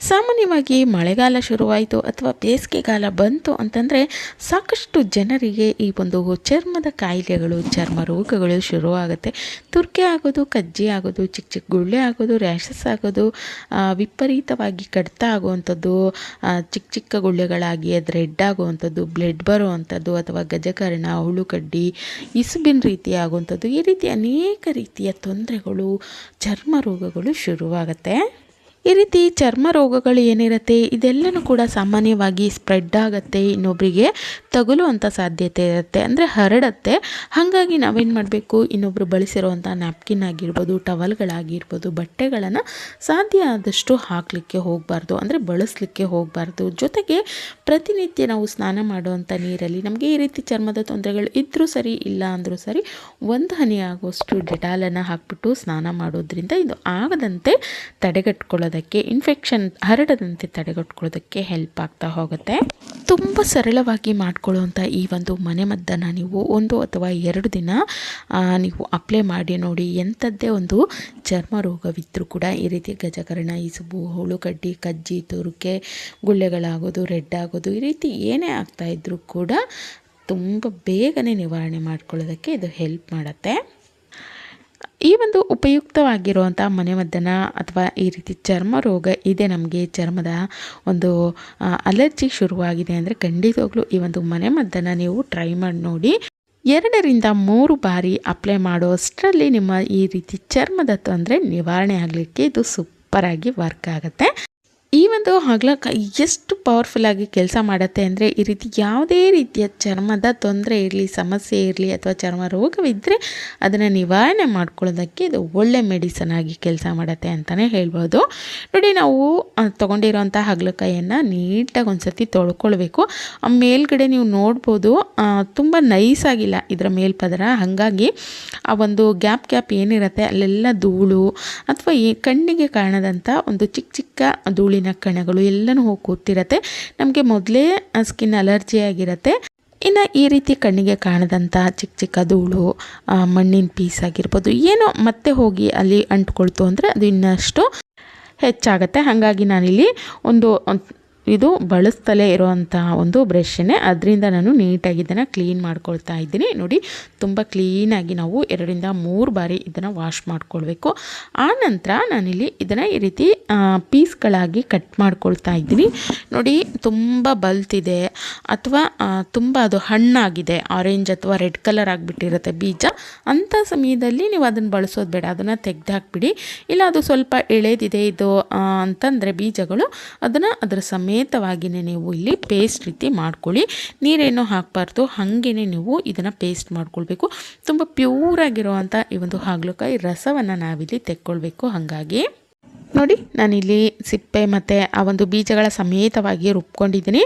ಸಾಮಾನ್ಯವಾಗಿ ಮಳೆಗಾಲ ಶುರುವಾಯಿತು ಅಥವಾ ಬೇಸಿಗೆಗಾಲ ಬಂತು ಅಂತಂದರೆ ಸಾಕಷ್ಟು ಜನರಿಗೆ ಈ ಒಂದು ಚರ್ಮದ ಕಾಯಿಲೆಗಳು, ಚರ್ಮ ರೋಗಗಳು ಶುರುವಾಗುತ್ತೆ. ತುರ್ಕೆ ಆಗೋದು, ಕಜ್ಜಿ ಆಗೋದು, ಚಿಕ್ಕ ಚಿಕ್ಕ ಗುಳ್ಳೆ ಆಗೋದು, ರ್ಯಾಷಸ್ ಆಗೋದು ವಿಪರೀತವಾಗಿ ಕಡಿತ ಆಗುವಂಥದ್ದು ಚಿಕ್ಕ ಚಿಕ್ಕ ಗುಳ್ಳೆಗಳಾಗಿ ಅದು ರೆಡ್ ಆಗುವಂಥದ್ದು, ಬ್ಲಡ್ ಬರುವಂಥದ್ದು ಅಥವಾ ಗಜಕರ್ಣ, ಹುಳುಕಡ್ಡಿ, ಇಸುಬಿನ ರೀತಿ ಆಗುವಂಥದ್ದು ಈ ರೀತಿ ಅನೇಕ ರೀತಿಯ ತೊಂದರೆಗಳು, ಚರ್ಮ ರೋಗಗಳು ಶುರುವಾಗುತ್ತೆ. ಈ ರೀತಿ ಚರ್ಮ ರೋಗಗಳು ಏನಿರುತ್ತೆ, ಇದೆಲ್ಲನೂ ಕೂಡ ಸಾಮಾನ್ಯವಾಗಿ ಸ್ಪ್ರೆಡ್ ಆಗುತ್ತೆ ಇನ್ನೊಬ್ಬರಿಗೆ ತಗುಲುವಂಥ ಸಾಧ್ಯತೆ ಇರುತ್ತೆ, ಅಂದರೆ ಹರಡತ್ತೆ. ಹಾಗಾಗಿ ನಾವೇನು ಮಾಡಬೇಕು ಇನ್ನೊಬ್ಬರು ಬಳಸಿರುವಂಥ ನ್ಯಾಪ್ಕಿನ್ ಆಗಿರ್ಬೋದು ಟವಲ್ಗಳಾಗಿರ್ಬೋದು ಬಟ್ಟೆಗಳನ್ನು ಸಾಧ್ಯ ಆದಷ್ಟು ಹಾಕಲಿಕ್ಕೆ ಹೋಗಬಾರ್ದು, ಅಂದರೆ ಬಳಸಲಿಕ್ಕೆ ಹೋಗಬಾರ್ದು. ಜೊತೆಗೆ ಪ್ರತಿನಿತ್ಯ ನಾವು ಸ್ನಾನ ಮಾಡುವಂಥ ನೀರಲ್ಲಿ ನಮಗೆ ಈ ರೀತಿ ಚರ್ಮದ ತೊಂದರೆಗಳು ಇದ್ದರೂ ಸರಿ, ಇಲ್ಲ ಅಂದರೂ ಸರಿ, ಒಂದು ಹನಿ ಆಗೋಷ್ಟು ಡೆಟಾಲನ್ನು ಹಾಕ್ಬಿಟ್ಟು ಸ್ನಾನ ಮಾಡೋದ್ರಿಂದ ಇದು ಆಗದಂತೆ ತಡೆಗಟ್ಕೊಳ್ಳೋದಕ್ಕೆ ಇನ್ಫೆಕ್ಷನ್ ಹರಡದಂತೆ ತಡೆಗಟ್ಕೊಳ್ಳೋದಕ್ಕೆ ಹೆಲ್ಪ್ ಆಗ್ತಾ ಹೋಗುತ್ತೆ. ತುಂಬ ಸರಳವಾಗಿ ಮಾಡ್ಕೊಳ್ಳುವಂಥ ಈ ಒಂದು ಮನೆಮದ್ದನ್ನು ನೀವು ಒಂದು ಅಥವಾ ಎರಡು ದಿನ ನೀವು ಅಪ್ಲೈ ಮಾಡಿ ನೋಡಿ ಎಂಥದ್ದೇ ಒಂದು ಚರ್ಮ ರೋಗವಿದ್ದರೂ ಕೂಡ ಈ ರೀತಿ ಗಜಕರ್ಣ ಇಸುಬು ಹುಳುಕಡ್ಡಿ ಕಜ್ಜಿ, ತುರುಕೆ, ಗುಳ್ಳೆಗಳಾಗೋದು, ರೆಡ್ ಆಗೋದು, ಈ ರೀತಿ ಏನೇ ಆಗ್ತಾ ಇದ್ದರೂ ಕೂಡ ತುಂಬ ಬೇಗನೆ ನಿವಾರಣೆ ಮಾಡ್ಕೊಳ್ಳೋದಕ್ಕೆ ಇದು ಹೆಲ್ಪ್ ಮಾಡುತ್ತೆ. ಈ ಒಂದು ಉಪಯುಕ್ತವಾಗಿರುವಂಥ ಮನೆಮದ್ದನ ಅಥವಾ ಈ ರೀತಿ ಚರ್ಮ ರೋಗ ಇದೆ ನಮಗೆ ಚರ್ಮದ ಒಂದು ಅಲರ್ಜಿ ಶುರುವಾಗಿದೆ ಅಂದರೆ ಖಂಡಿತವಾಗ್ಲೂ ಈ ಒಂದು ಮನೆಮದ್ದನ್ನು ನೀವು ಟ್ರೈ ಮಾಡಿ ನೋಡಿ. ಎರಡರಿಂದ ಮೂರು ಬಾರಿ ಅಪ್ಲೈ ಮಾಡೋಷ್ಟರಲ್ಲಿ ನಿಮ್ಮ ಈ ರೀತಿ ಚರ್ಮದ ತೊಂದರೆ ನಿವಾರಣೆ ಆಗಲಿಕ್ಕೆ ಇದು ಸೂಪರಾಗಿ ವರ್ಕ್ ಆಗುತ್ತೆ. ಈ ಒಂದು ಹಾಗಲಕಾಯಿ ಎಷ್ಟು ಪವರ್ಫುಲ್ಲಾಗಿ ಕೆಲಸ ಮಾಡುತ್ತೆ ಅಂದರೆ ಈ ರೀತಿ ಯಾವುದೇ ರೀತಿಯ ಚರ್ಮದ ತೊಂದರೆ ಇರಲಿ, ಸಮಸ್ಯೆ ಇರಲಿ ಅಥವಾ ಚರ್ಮ ರೋಗವಿದ್ದರೆ ಅದನ್ನು ನಿವಾರಣೆ ಮಾಡ್ಕೊಳ್ಳೋದಕ್ಕೆ ಇದು ಒಳ್ಳೆ ಮೆಡಿಸನ್ ಆಗಿ ಕೆಲಸ ಮಾಡುತ್ತೆ ಅಂತಲೇ ಹೇಳ್ಬೋದು. ನೋಡಿ ನಾವು ತೊಗೊಂಡಿರೋಂಥ ಹಾಗಲಕಾಯಿಯನ್ನು ನೀಟಾಗಿ ಒಂದು ಸರ್ತಿ ತೊಳ್ಕೊಳ್ಬೇಕು ಮೇಲ್ಗಡೆ ನೀವು ನೋಡ್ಬೋದು ತುಂಬ ನೈಸ್ ಆಗಿಲ್ಲ ಇದರ ಮೇಲ್ಪದರ. ಹಾಗಾಗಿ ಆ ಒಂದು ಗ್ಯಾಪ್ ಗ್ಯಾಪ್ ಏನಿರುತ್ತೆ, ಅಲ್ಲೆಲ್ಲ ಧೂಳು ಅಥವಾ ಈ ಕಣ್ಣಿಗೆ ಕಾಣದಂಥ ಒಂದು ಚಿಕ್ಕ ಚಿಕ್ಕ ಧೂಳಿನ ಕಣಗಳು ಎಲ್ಲನೂ ಹೋಗಿ ಕೂತಿರತ್ತೆ ನಮಗೆ ಮೊದಲೇ ಸ್ಕಿನ್ ಅಲರ್ಜಿ ಆಗಿರುತ್ತೆ. ಇನ್ನು ಈ ರೀತಿ ಕಣ್ಣಿಗೆ ಕಾಣದಂಥ ಚಿಕ್ಕ ಚಿಕ್ಕ ಧೂಳು ಮಣ್ಣಿನ ಪೀಸ್ ಆಗಿರ್ಬೋದು, ಏನೋ ಮತ್ತೆ ಹೋಗಿ ಅಲ್ಲಿ ಅಂಟ್ಕೊಳ್ತು ಅಂದರೆ ಅದು ಇನ್ನಷ್ಟು ಹೆಚ್ಚಾಗುತ್ತೆ. ಹಾಗಾಗಿ ನಾನಿಲ್ಲಿ ಒಂದು ಒಂದ್- ಇದು ಬಳಸ್ತಲೇ ಇರುವಂತಹ ಒಂದು ಬ್ರಷ್ನೇ ಅದರಿಂದ ನಾನು ನೀಟಾಗಿ ಇದನ್ನು ಕ್ಲೀನ್ ಮಾಡ್ಕೊಳ್ತಾ ಇದ್ದೀನಿ. ನೋಡಿ, ತುಂಬ ಕ್ಲೀನಾಗಿ ನಾವು ಎರಡರಿಂದ ಮೂರು ಬಾರಿ ಇದನ್ನು ವಾಶ್ ಮಾಡ್ಕೊಳ್ಬೇಕು. ಆ ನಂತರ ನಾನಿಲ್ಲಿ ಇದನ್ನು ಈ ರೀತಿ ಪೀಸ್ಗಳಾಗಿ ಕಟ್ ಮಾಡ್ಕೊಳ್ತಾ ಇದ್ದೀನಿ. ನೋಡಿ, ತುಂಬ ಬಲ್ತಿದೆ. ಅಥವಾ ತುಂಬ ಅದು ಹಣ್ಣಾಗಿದೆ. ಆರೆಂಜ್ ಅಥವಾ ರೆಡ್ ಕಲರ್ ಆಗಿಬಿಟ್ಟಿರುತ್ತೆ ಬೀಜ. ಅಂಥ ಸಮಯದಲ್ಲಿ ನೀವು ಅದನ್ನು ಬಳಸೋದು ಬೇಡ. ಅದನ್ನು ತೆಗೆದು ಹಾಕ್ಬಿಡಿ ಇಲ್ಲ, ಅದು ಸ್ವಲ್ಪ ಎಳೆದಿದೆ ಇದು ಅಂತಂದರೆ ಬೀಜಗಳು, ಅದನ್ನು ಅದರ ಸಮೇತವಾಗಿಯೇ ನೀವು ಇಲ್ಲಿ ಪೇಸ್ಟ್ ರೀತಿ ಮಾಡ್ಕೊಳ್ಳಿ. ನೀರೇನು ಹಾಕಬಾರ್ದು. ಹಾಗೇ ನೀವು ಇದನ್ನು ಪೇಸ್ಟ್ ಮಾಡ್ಕೊಳ್ಬೇಕು. ತುಂಬ ಪ್ಯೂರ್ ಆಗಿರುವಂಥ ಈ ಒಂದು ಹಾಗಲಕಾಯಿ ರಸವನ್ನು ನಾವಿಲ್ಲಿ ತೆಕ್ಕೊಳ್ಬೇಕು. ಹಾಗಾಗಿ ನೋಡಿ, ನಾನಿಲ್ಲಿ ಸಿಪ್ಪೆ ಮತ್ತು ಆ ಒಂದು ಬೀಜಗಳ ಸಮೇತವಾಗಿ ರುಬ್ಕೊಂಡಿದ್ದೀನಿ.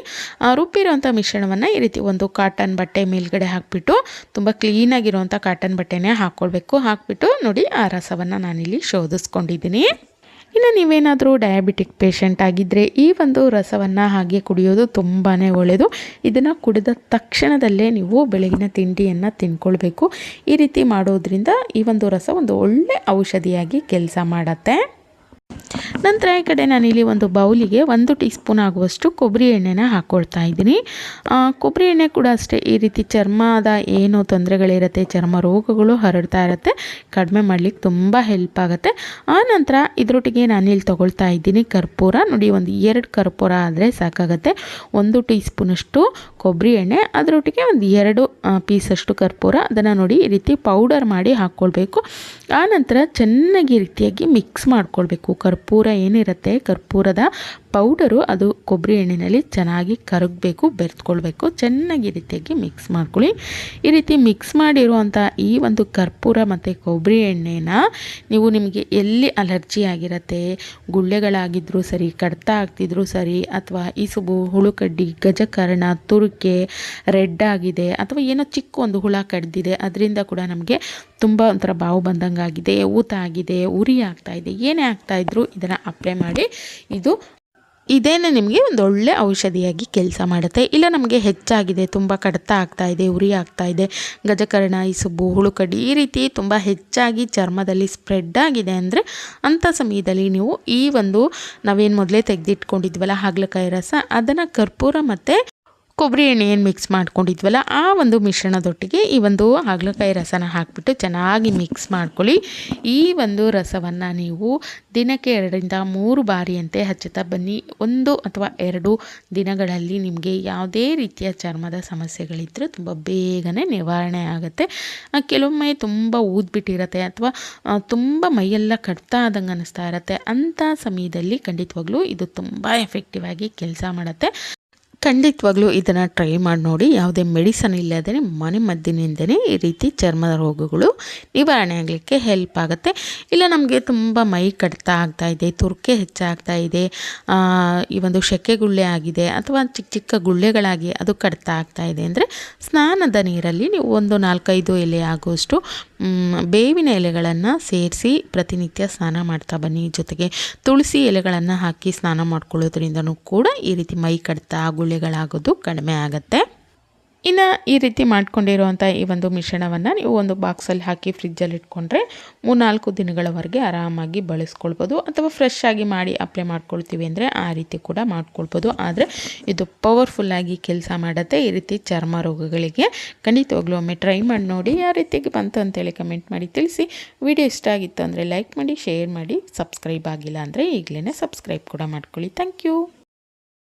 ಆ ರುಬ್ಬಿರೋಂಥ ಮಿಶ್ರಣವನ್ನು ಈ ರೀತಿ ಒಂದು ಕಾಟನ್ ಬಟ್ಟೆ ಮೇಲ್ಗಡೆ ಹಾಕಿಬಿಟ್ಟು ತುಂಬ ಕ್ಲೀನಾಗಿರುವಂಥ ಕಾಟನ್ ಬಟ್ಟೆನೇ ಹಾಕ್ಕೊಳ್ಬೇಕು. ಹಾಕ್ಬಿಟ್ಟು ನೋಡಿ, ಆ ರಸವನ್ನು ನಾನಿಲ್ಲಿ ಶೋಧಿಸ್ಕೊಂಡಿದ್ದೀನಿ. ಇನ್ನು ನೀವೇನಾದರೂ ಡಯಾಬಿಟಿಕ್ ಪೇಷಂಟ್ ಆಗಿದ್ದರೆ ಈ ಒಂದು ರಸವನ್ನು ಹಾಗೆ ಕುಡಿಯೋದು ತುಂಬಾ ಒಳ್ಳೆಯದು ಇದನ್ನು ಕುಡಿದ ತಕ್ಷಣದಲ್ಲೇ ನೀವು ಬೆಳಗಿನ ತಿಂಡಿಯನ್ನು ತಿನ್ಕೊಳ್ಬೇಕು. ಈ ರೀತಿ ಮಾಡೋದ್ರಿಂದ ಈ ಒಂದು ರಸ ಒಂದು ಒಳ್ಳೆ ಔಷಧಿಯಾಗಿ ಕೆಲಸ ಮಾಡುತ್ತೆ. ನಂತರ ಈ ಕಡೆ ನಾನಿಲ್ಲಿ ಒಂದು ಬೌಲಿಗೆ ಒಂದು ಟೀ ಸ್ಪೂನ್ ಆಗುವಷ್ಟು ಕೊಬ್ಬರಿ ಎಣ್ಣೆನ ಹಾಕ್ಕೊಳ್ತಾ ಇದ್ದೀನಿ. ಕೊಬ್ಬರಿ ಎಣ್ಣೆ ಕೂಡ ಅಷ್ಟೇ, ಈ ರೀತಿ ಚರ್ಮದ ಏನು ತೊಂದರೆಗಳಿರುತ್ತೆ, ಚರ್ಮ ರೋಗಗಳು ಹರಡ್ತಾ ಇರುತ್ತೆ, ಕಡಿಮೆ ಮಾಡಲಿಕ್ಕೆ ತುಂಬ ಹೆಲ್ಪ್ ಆಗುತ್ತೆ. ಆ ನಂತರ ಇದರೊಟ್ಟಿಗೆ ನಾನಿಲ್ಲಿ ತೊಗೊಳ್ತಾ ಇದ್ದೀನಿ ಕರ್ಪೂರ. ನೋಡಿ, ಒಂದು ಎರಡು ಕರ್ಪೂರ ಆದರೆ ಸಾಕಾಗುತ್ತೆ. ಒಂದು ಟೀ ಸ್ಪೂನಷ್ಟು ಕೊಬ್ಬರಿ ಎಣ್ಣೆ, ಅದರೊಟ್ಟಿಗೆ ಒಂದು ಎರಡು ಪೀಸಷ್ಟು ಕರ್ಪೂರ. ಅದನ್ನು ನೋಡಿ, ಈ ರೀತಿ ಪೌಡರ್ ಮಾಡಿ ಹಾಕ್ಕೊಳ್ಬೇಕು ಆ ನಂತರ ಚೆನ್ನಾಗಿ ರೀತಿಯಾಗಿ ಮಿಕ್ಸ್ ಮಾಡ್ಕೊಳ್ಬೇಕು ಕರ್ಪೂರ ಏನಿರುತ್ತೆ? ಕರ್ಪೂರದ ಪೌಡರು ಅದು ಕೊಬ್ಬರಿ ಎಣ್ಣೆಯಲ್ಲಿ ಚೆನ್ನಾಗಿ ಕರಗಬೇಕು, ಬೆರೆತ್ಕೊಳ್ಬೇಕು. ಚೆನ್ನಾಗಿ ಈ ರೀತಿಯಾಗಿ ಮಿಕ್ಸ್ ಮಾಡ್ಕೊಳ್ಳಿ. ಈ ರೀತಿ ಮಿಕ್ಸ್ ಮಾಡಿರುವಂಥ ಈ ಒಂದು ಕರ್ಪೂರ ಮತ್ತು ಕೊಬ್ಬರಿ ಎಣ್ಣೆನ ನೀವು ನಿಮಗೆ ಎಲ್ಲಿ ಅಲರ್ಜಿ ಆಗಿರತ್ತೆ ಗುಳ್ಳೆಗಳಾಗಿದ್ದರೂ ಸರಿ, ಕಡ್ತ ಆಗ್ತಿದ್ರು ಸರಿ, ಅಥವಾ ಇಸುಬು ಹುಳುಕಡ್ಡಿ, ಗಜಕರ್ಣ, ತುರುಕೆ, ರೆಡ್ ಆಗಿದೆ, ಅಥವಾ ಏನೋ ಚಿಕ್ಕ ಒಂದು ಹುಳ ಕಡ್ದಿದೆ, ಅದರಿಂದ ಕೂಡ ನಮಗೆ ತುಂಬ ಒಂಥರ ಬಾವು ಬಂದಂಗೆ ಆಗಿದೆ ಊತ ಆಗಿದೆ, ಉರಿ ಆಗ್ತಾಯಿದೆ ಏನೇ ಆಗ್ತಾಯಿದ್ರು ಇದನ್ನು ಅಪ್ಲೈ ಮಾಡಿ. ಇದು ಇದೇನೆ ನಿಮಗೆ ಒಂದು ಒಳ್ಳೆ ಔಷಧಿಯಾಗಿ ಕೆಲಸ ಮಾಡುತ್ತೆ. ಇಲ್ಲ ನಮಗೆ ಹೆಚ್ಚಾಗಿದೆ, ತುಂಬ ಕಡಿತ ಆಗ್ತಾಯಿದೆ ಉರಿ ಆಗ್ತಾ ಇದೆ, ಗಜಕರ್ಣ, ಇಸುಬು, ಹುಳುಕಡ್ಡಿ, ಈ ರೀತಿ ತುಂಬ ಹೆಚ್ಚಾಗಿ ಚರ್ಮದಲ್ಲಿ ಸ್ಪ್ರೆಡ್ ಆಗಿದೆ ಅಂದರೆ ಅಂಥ ಸಮಯದಲ್ಲಿ ನೀವು ಈ ಒಂದು ನಾವೇನು ಮೊದಲೇ ತೆಗೆದಿಟ್ಕೊಂಡಿದ್ವಲ್ಲ ಹಾಗಲಕಾಯಿ ರಸ, ಅದನ್ನು ಕರ್ಪೂರ ಮತ್ತು ಕೊಬ್ಬರಿ ಎಣ್ಣೆ ಏನು ಮಿಕ್ಸ್ ಮಾಡ್ಕೊಂಡಿದ್ವಲ್ಲ, ಆ ಒಂದು ಮಿಶ್ರಣದೊಟ್ಟಿಗೆ ಈ ಒಂದು ಹಾಗಲಕಾಯಿ ರಸನ ಹಾಕಿಬಿಟ್ಟು ಚೆನ್ನಾಗಿ ಮಿಕ್ಸ್ ಮಾಡ್ಕೊಳ್ಳಿ. ಈ ಒಂದು ರಸವನ್ನು ನೀವು ದಿನಕ್ಕೆ ಎರಡರಿಂದ ಮೂರು ಬಾರಿಯಂತೆ ಹಚ್ಚುತ್ತಾ ಬನ್ನಿ. ಒಂದು ಅಥವಾ ಎರಡು ದಿನಗಳಲ್ಲಿ ನಿಮಗೆ ಯಾವುದೇ ರೀತಿಯ ಚರ್ಮದ ಸಮಸ್ಯೆಗಳಿದ್ದರೂ ತುಂಬ ಬೇಗನೆ ನಿವಾರಣೆ ಆಗುತ್ತೆ. ಕೆಲವೊಮ್ಮೆ ತುಂಬ ಊದ್ಬಿಟ್ಟಿರತ್ತೆ ಅಥವಾ ತುಂಬ ಮೈಯೆಲ್ಲ ಕಟ್ತಾ ಆದಂಗೆ ಅನ್ನಿಸ್ತಾ ಇರುತ್ತೆ. ಅಂಥ ಸಮಯದಲ್ಲಿ ಖಂಡಿತವಾಗ್ಲೂ ಇದು ತುಂಬ ಎಫೆಕ್ಟಿವ್ ಆಗಿ ಕೆಲಸ ಮಾಡುತ್ತೆ. ಖಂಡಿತವಾಗ್ಲೂ ಇದನ್ನು ಟ್ರೈ ಮಾಡಿ ನೋಡಿ. ಯಾವುದೇ ಮೆಡಿಸನ್ ಇಲ್ಲದೇ ಮನೆ ಮದ್ದಿನಿಂದನೇ ಈ ರೀತಿ ಚರ್ಮದ ರೋಗಗಳು ನಿವಾರಣೆ ಆಗಲಿಕ್ಕೆ ಹೆಲ್ಪ್ ಆಗುತ್ತೆ. ಇಲ್ಲ, ನಮಗೆ ತುಂಬ ಮೈ ಕಡಿತ ಆಗ್ತಾ ಇದೆ, ತುರ್ಕೆ ಹೆಚ್ಚಾಗ್ತಾ ಇದೆ ಈ ಒಂದು ಶೆಕೆ ಗುಳ್ಳೆ ಆಗಿದೆ ಅಥವಾ ಚಿಕ್ಕ ಚಿಕ್ಕ ಗುಳ್ಳೆಗಳಾಗಿ ಅದು ಕಡಿತ ಆಗ್ತಾ ಇದೆ ಅಂದರೆ ಸ್ನಾನದ ನೀರಲ್ಲಿ ನೀವು ಒಂದು ನಾಲ್ಕೈದು ಎಲೆ ಆಗುವಷ್ಟು ಬೇವಿನ ಎಲೆಗಳನ್ನು ಸೇರಿಸಿ ಪ್ರತಿನಿತ್ಯ ಸ್ನಾನ ಮಾಡ್ತಾ ಬನ್ನಿ. ಜೊತೆಗೆ ತುಳಸಿ ಎಲೆಗಳನ್ನು ಹಾಕಿ ಸ್ನಾನ ಮಾಡ್ಕೊಳ್ಳೋದ್ರಿಂದನೂ ಕೂಡ ಈ ರೀತಿ ಮೈ ಕಡ್ತ ಗುಳ್ಳೆಗಳಾಗೋದು ಕಡಿಮೆ ಆಗುತ್ತೆ. ಇನ್ನು ಈ ರೀತಿ ಮಾಡ್ಕೊಂಡಿರುವಂಥ ಈ ಒಂದು ಮಿಶ್ರಣವನ್ನು ನೀವು ಒಂದು ಬಾಕ್ಸಲ್ಲಿ ಹಾಕಿ ಫ್ರಿಜ್ಜಲ್ಲಿ ಇಟ್ಕೊಂಡ್ರೆ ಮೂರ್ನಾಲ್ಕು ದಿನಗಳವರೆಗೆ ಆರಾಮಾಗಿ ಬಳಸ್ಕೊಳ್ಬೋದು. ಅಥವಾ ಫ್ರೆಶ್ ಆಗಿ ಮಾಡಿ ಅಪ್ಲೈ ಮಾಡ್ಕೊಳ್ತೀವಿ ಅಂದರೆ ಆ ರೀತಿ ಕೂಡ ಮಾಡ್ಕೊಳ್ಬೋದು. ಆದರೆ ಇದು ಪವರ್ಫುಲ್ಲಾಗಿ ಕೆಲಸ ಮಾಡುತ್ತೆ. ಈ ರೀತಿ ಚರ್ಮ ರೋಗಗಳಿಗೆ ಖಂಡಿತವಾಗ್ಲೂ ಒಮ್ಮೆ ಟ್ರೈ ಮಾಡಿ ನೋಡಿ ಯಾವ ರೀತಿಗೆ ಬಂತು ಅಂತೇಳಿ ಕಮೆಂಟ್ ಮಾಡಿ ತಿಳಿಸಿ. ವಿಡಿಯೋ ಇಷ್ಟ ಆಗಿತ್ತು ಅಂದರೆ ಲೈಕ್ ಮಾಡಿ ಶೇರ್ ಮಾಡಿ ಸಬ್ಸ್ಕ್ರೈಬ್ ಆಗಿಲ್ಲ ಅಂದರೆ ಈಗಲೇ ಸಬ್ಸ್ಕ್ರೈಬ್ ಕೂಡ ಮಾಡ್ಕೊಳ್ಳಿ. Thank you